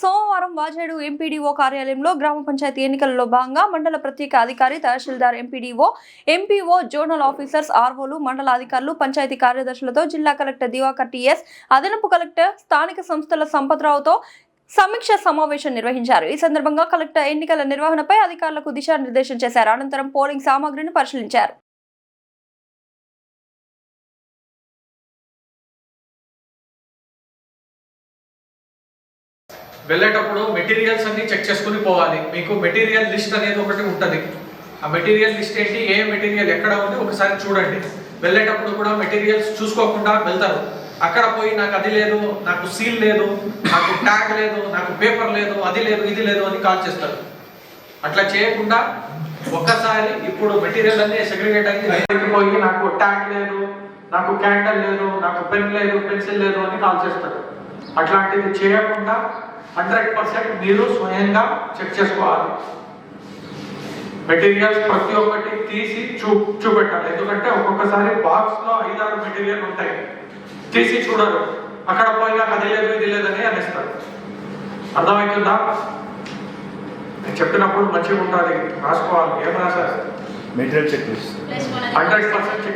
సోమవారం వాజేడు ఎంపీడీఓ కార్యాలయంలో గ్రామ పంచాయతీ ఎన్నికలలో భాగంగా మండల ప్రత్యేక అధికారి tehsildar MPDO MPO zonal officers ఆర్వోలు మండల అధికారులు పంచాయతీ కార్యదర్శులతో జిల్లా కలెక్టర్ దివాకర్ టీఎస్ అదనపు కలెక్టర్ స్థానిక సంస్థల సంపత్రావుతో సమీక్ష సమావేశం నిర్వహించారు. ఈ సందర్భంగా కలెక్టర్ ఎన్నికల నిర్వహణపై అధికారులకు దిశానిర్దేశం చేశారు. అనంతరం పోలింగ్ సామాగ్రిని పరిశీలించారు. వెళ్ళేటప్పుడు మెటీరియల్స్ అన్ని చెక్ చేసుకుని పోవాలి. మీకు మెటీరియల్ లిస్ట్ అనేది ఒకటి ఉంటుంది. ఆ మెటీరియల్ లిస్ట్ ఏంటి? ఏ మెటీరియల్ ఎక్కడ ఉంది? ఒకసారి చూడండి. వెళ్ళేటప్పుడు కూడా మెటీరియల్స్ చూసుకోకుండా వెళ్తారు. అక్కడ పోయి నాకు అది లేదు నాకు సీల్ లేదు నాకు ట్యాగ్ లేదు నాకు పేపర్ లేదు అది లేదు ఇది లేదు అని కాల్ చేస్తారు. అట్లా చేయకుండా ఒక్కసారి ఇప్పుడు మెటీరియల్ అన్ని సెగ్రిగేట్ అయింది పోయి నాకు ట్యాగ్ లేదు నాకు క్యాండల్ లేదు నాకు పెన్ లేదు పెన్సిల్ లేదు అని కాల్ చేస్తారు. అట్లాంటిది చేయకుండా హండ్రెడ్ పర్సెంట్ మీరు స్వయంగా చెక్ చేసుకోవాలి. మెటీరియల్స్ ప్రతి ఒక్కటి తీసి చూ చూపెట్టాలి. ఎందుకంటే ఒక్కొక్కసారి బాక్స్లో ఐదారు మెటీరియల్ ఉంటాయి. తీసి చూడరు. అక్కడ పోయి నాకు అది లేదు ఇది లేదని అనేస్తారు. అర్థమవుతుందా నేను చెప్పినప్పుడు మంచిగా ఉంటుంది రాసుకోవాలి. ఏం రాశారు? Material check hundred percent